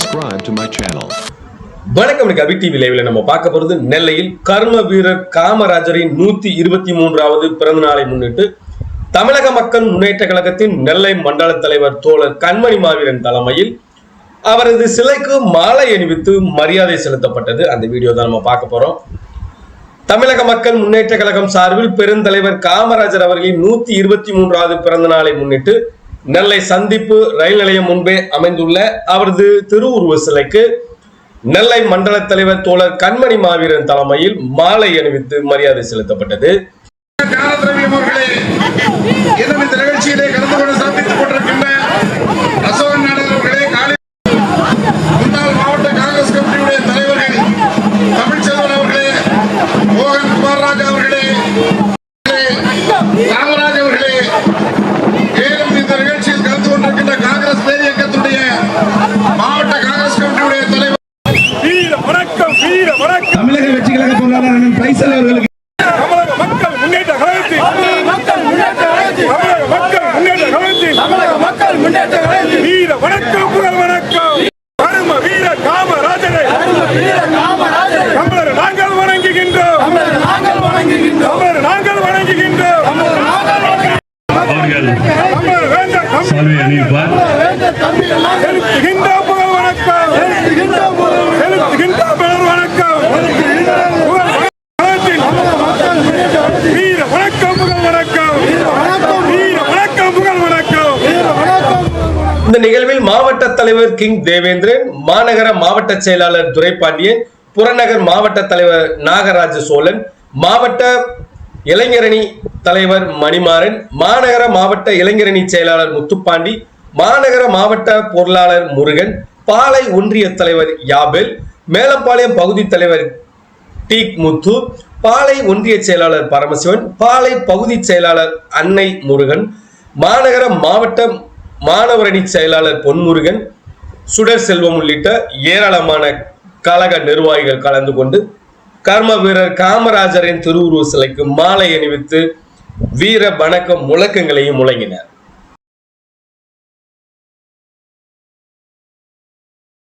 subscribe to my channel. வணக்கம் இன்னைக்கு அபி TV லைவ்ல நம்ம பார்க்க போறது நெல்லையில் கர்ம வீரர் காமராஜரின் நூத்தி இருபத்தி மூன்றாவது பிறந்த நாளை முன்னிட்டு தமிழக மக்கள் முன்னேற்ற கழகத்தின் நெல்லை மண்டல தலைவர் தோழர் கண்மணி மாவீரன் தலைமையில் அவரது சிலைக்கு மாலை அணிவித்து மரியாதை செலுத்தப்பட்டது அந்த வீடியோ தான் நம்ம பார்க்க போறோம் தமிழக மக்கள் முன்னேற்ற கழகம் சார்பில் பெருந்தலைவர் காமராஜர் அவர்களின் நூத்தி இருபத்தி மூன்றாவது பிறந்த நாளை முன்னிட்டு நெல்லை சந்திப்பு ரயில் நிலையம் முன்பே அமைந்துள்ள அவரது திருவுருவ சிலைக்கு நெல்லை மண்டல தலைவர் தோழர் கண்மணி மாவீரன் தலைமையில் மாலை அணிவித்து மரியாதை செலுத்தப்பட்டது. ஞானதிரவியம் தமிழர் நாங்கள் வணங்குகின்றோம். தமிழர் நாங்கள் வணங்குகின்றோம். அவர்கள் சால்வை அணிவிப்பார் வேந்த தம்பிகள் நாங்கள் செலுத்துகின்ற புகழ் வணக்கம் செலுத்துகின்றோம் போது செலுத்துகின்ற புகழ் வணக்கம் புகழ் வணக்கத்தில் மக்கள் முன்னேற்ற கழகத்தில் வீர வணக்கம் புகழ் வணக்கம் வணக்கம் வீர வணக்கம் புகழ் வணக்கம் வீர வணக்கம் இந்த நிகழ்வில் மாவட்ட தலைவர் கிங் தேவேந்திரன் மாநகர மாவட்ட செயலாளர் துரைபாண்டியன் புறநகர் மாவட்ட தலைவர் நாகராஜ சோழன் மாவட்ட இளைஞரணி தலைவர் மணிமாறன் மாநகர மாவட்ட இளைஞரணி செயலாளர் முத்துப்பாண்டி மாநகர மாவட்ட பொருளாளர் முருகன் பாளை ஒன்றிய தலைவர் யாபெல் மேலப்பாளையம் பகுதி தலைவர் டீக் முத்து பாளை ஒன்றிய செயலாளர் பரமசிவன் பாலை பகுதி செயலாளர் அன்னை முருகன் மாநகர மாவட்ட மாணவரணி செயலாளர் பொன்முருகன் சுடர் செல்வம் உள்ளிட்ட ஏராளமான கழக நிர்வாகிகள் கலந்து கொண்டு கர்ம வீரர் காமராஜரின் திருவுருவ சிலைக்கு மாலை அணிவித்து வீர வணக்கம் முழக்கங்களையும் முழங்கினர்.